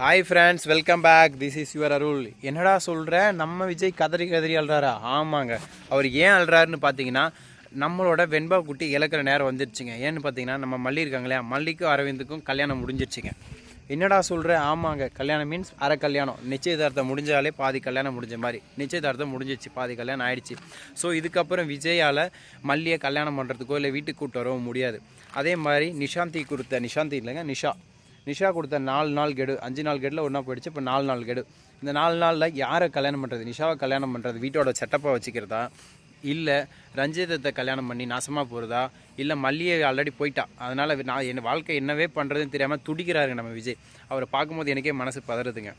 Hi friends welcome back this is your Arul என்னடா சொல்கிற நம்ம விஜய் கதறி கதறி அழுறாரா? ஆமாங்க. அவர் ஏன் அழுறாருன்னு பார்த்தீங்கன்னா நம்மளோட வெண்பா குட்டி இழக்கிற நேரம் வந்துருச்சுங்க. ஏன்னு பார்த்தீங்கன்னா நம்ம மல்லி இருக்காங்களே மல்லிக்கும் அரவிந்துக்கும் கல்யாணம் முடிஞ்சிருச்சுங்க. என்னடா சொல்கிற ஆமாங்க. கல்யாணம் மீன்ஸ் அரை கல்யாணம். நிச்சயதார்த்தம் முடிஞ்சாலே பாதி கல்யாணம் முடிஞ்ச மாதிரி. நிச்சயதார்த்தம் முடிஞ்சிச்சு பாதி கல்யாணம் ஆயிடுச்சு. ஸோ இதுக்கப்புறம் விஜயால் மல்லியை கல்யாணம் பண்ணுறதுக்கோ இல்லை வீட்டுக்கு கூட்டு வரவும் முடியாது. அதே மாதிரி நிஷாந்தி கொடுத்த நிஷாந்தி இல்லைங்க நிஷா. நிஷா கொடுத்த நாலு நாள் கெடு அஞ்சு நாள் கெடில் ஒன்றா போயிடுச்சு. இப்போ நாலு நாள் கெடு. இந்த நாலு நாளில் யாரை கல்யாணம் பண்ணுறது நிஷாவை கல்யாணம் பண்ணுறது வீட்டோட செட்டப்பாக வச்சுக்கிறதா? இல்லை ரஞ்சிதத்தை கல்யாணம் பண்ணி நாசமாக போகிறதா இல்லை மல்லியை ஆல்ரெடி போயிட்டா. அதனால் நான் என் வாழ்க்கை என்னவே பண்ணுறதுன்னு தெரியாமல் துடிக்கிறாருங்க நம்ம விஜய். அவரை பார்க்கும்போது எனக்கே மனசு பதறுதுங்க.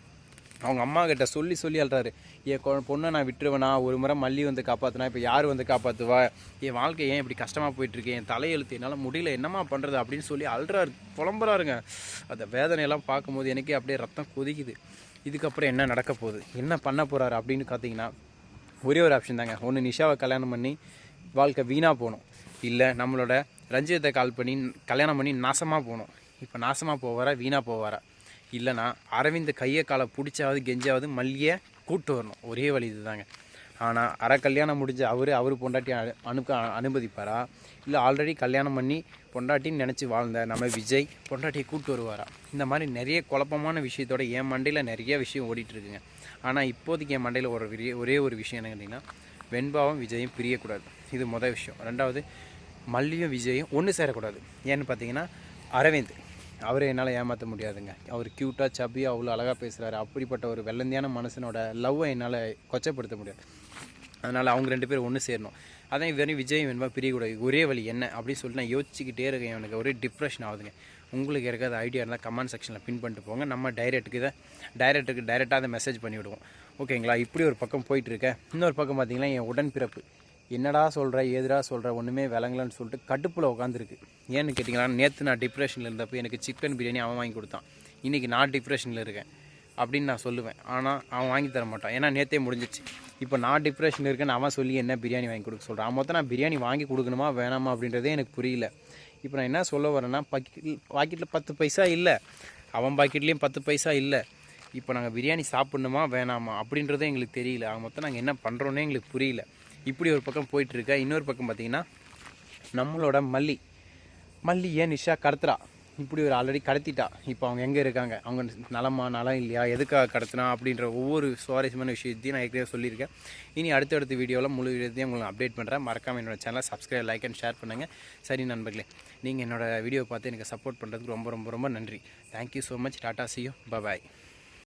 அவங்க அம்மா கிட்ட சொல்லி சொல்லி அழுறாரு. என் பொண்ணை நான் விட்டுருவேனா? ஒரு முறை மல்லி வந்து காப்பாற்றினா இப்போ யார் வந்து காப்பாற்றுவா என் வாழ்க்கை ஏன் இப்படி கஷ்டமாக போயிட்டுருக்கு? என் தலையெழுத்து என்னால் முடியல. என்னம்மா பண்ணுறது அப்படின்னு சொல்லி அழுறாரு. புலம்புறாருங்க. அந்த வேதனையெல்லாம் பார்க்கும்போது எனக்கே அப்படியே ரத்தம் கொதிக்குது. இதுக்கப்புறம் என்ன நடக்க போகுது? என்ன பண்ண போகிறாரு அப்படின்னு பார்த்தீங்கன்னா ஒரே ஒரு ஆப்ஷன் தாங்க. ஒன்று நிஷாவை கல்யாணம் பண்ணி வாழ்க்கை வீணாக போகணும். இல்லை நம்மளோட ரஞ்சிதத்தை கால் பண்ணி கல்யாணம் பண்ணி நாசமாக போகணும். இப்போ நாசமாக போவாரா? வீணாக போவாரா? இல்லைனா அரவிந்த் கையை காலை பிடிச்சாவது கெஞ்சாவது மல்லியை கூட்டு வரணும். ஒரே வழி இதுதாங்க. ஆனால் அரை கல்யாணம் முடிஞ்ச அவர் அவர் பொண்டாட்டி அனு- அனுப்ப அனுமதிப்பாரா? இல்லை ஆல்ரெடி கல்யாணம் பண்ணி பொண்டாட்டின்னு நினச்சி வாழ்ந்த நம்ம விஜய் பொண்டாட்டியை கூட்டு வருவாரா? இந்த மாதிரி நிறைய குழப்பமான விஷயத்தோட என் மண்டையில் நிறைய விஷயம் ஓடிட்டுருக்குங்க ஆனால் இப்போதைக்கு என் மண்டையில் ஒரு விரிய- ஒரே ஒரு விஷயம் என்ன கேட்டிங்கன்னா வெண்பாவும் விஜயும் பிரியக்கூடாது. இது மொதல் விஷயம். ரெண்டாவது மல்லியும் விஜயும் ஒன்று சேரக்கூடாது. ஏன்னு பார்த்தீங்கன்னா அரவிந்த். அவரை என்னால் ஏமாற்ற முடியாதுங்க. அவர் க்யூட்டாக சப்பியாக அவ்வளோ அழகாக பேசுகிறாரு அப்படிப்பட்ட ஒரு வெள்ளந்தியான மனுஷனோட லவ்வை என்னால் கொச்சப்படுத்த முடியாது. அதனால் அவங்க ரெண்டு பேரும் ஒன்று சேரணும். அதான் வெறும் விஜய் வேணுமா பிரியக்கூடாது ஒரே வழி என்ன? அப்படின்னு சொல்லிட்டு நான் யோசிச்சுக்கிட்டே இருக்கேன். எனக்கு ஒரே டிப்ரெஷன் ஆகுதுங்க. உங்களுக்கு இருக்காத ஐடியா இருந்தால் கமெண்ட் செக்ஷனில் பின் பண்ணிட்டு போங்க. நம்ம டைரக்ட்டுக்கு இதை டைரக்ட்டுக்கு டைரெக்டாக அதை மெசேஜ் பண்ணிவிடுவோம். ஓகேங்களா இப்படி ஒரு பக்கம் போயிட்டுருக்கேன் இன்னொரு பக்கம் பார்த்தீங்கன்னா என் உடன்பிறப்பு. என்னடா சொல்கிற ஏதுடா சொல்கிற ஒன்றுமே விளங்கலன்னு சொல்லிட்டு கடுப்பில் உட்காந்துருக்கு ஏன்னு கேட்டிங்கன்னா நேற்று நான் டிப்ரெஷனில் இருந்தப்போ எனக்கு சிக்கன் பிரியாணி அவன் வாங்கி கொடுத்தான். இன்றைக்கி நான் டிப்ரெஷனில் இருக்கேன் அப்படின்னு நான் சொல்லுவேன். ஆனால் அவன் வாங்கி தர மாட்டான். ஏன்னா நேற்றே முடிஞ்சிச்சு. இப்போ நான் டிப்ரெஷனில் இருக்கேன்னு அவன் சொல்லி என்ன பிரியாணி வாங்கி கொடுக்க சொல்கிறான் மொத்தம் நான் பிரியாணி வாங்கி கொடுக்கணுமா வேணாமா அப்படின்றதே எனக்கு புரியல. இப்போ நான் என்ன சொல்ல வரேன்னா பாக்கெட் பாக்கெட்டில் பத்து பைசா இல்லை. அவன் பாக்கெட்லேயும் பத்து பைசா இல்லை. இப்போ நாங்கள் பிரியாணி சாப்பிட்ணுமா வேணாமா அப்படின்றதே எங்களுக்கு தெரியல. அவன் மொத்தம் நாங்கள் என்ன பண்ணுறோன்னே எங்களுக்கு புரியல. இப்படி ஒரு பக்கம் போயிட்டுருக்க. இன்னொரு பக்கம் பார்த்தீங்கன்னா நம்மளோட மல்லி. மல்லி ஏன் நிஷா கடத்துறா. இப்படி ஒரு ஆல்ரெடி கடத்திட்டா. இப்போ அவங்க எங்கே இருக்காங்க? அவங்க நலமா நலம் இல்லையா? எதுக்காக கடத்தினா? அப்படின்ற ஒவ்வொரு சுவாரஸ்யமான விஷயத்தையும் நான் ஏற்கனவே சொல்லியிருக்கேன். இனி அடுத்தடுத்த வீடியோவில் முழு வீடியோத்தையும் உங்களுக்கு அப்டேட் பண்ணுறேன் மறக்காமல் என்னோட சேனலை சப்ஸ்கிரைப் லைக் அண்ட் ஷேர் பண்ணுங்கள் சரி நண்பர்களே நீங்கள் என்னோடய வீடியோ பார்த்து எனக்கு சப்போர்ட் பண்ணுறதுக்கு ரொம்ப ரொம்ப ரொம்ப நன்றி. Thank you so much tata see you bye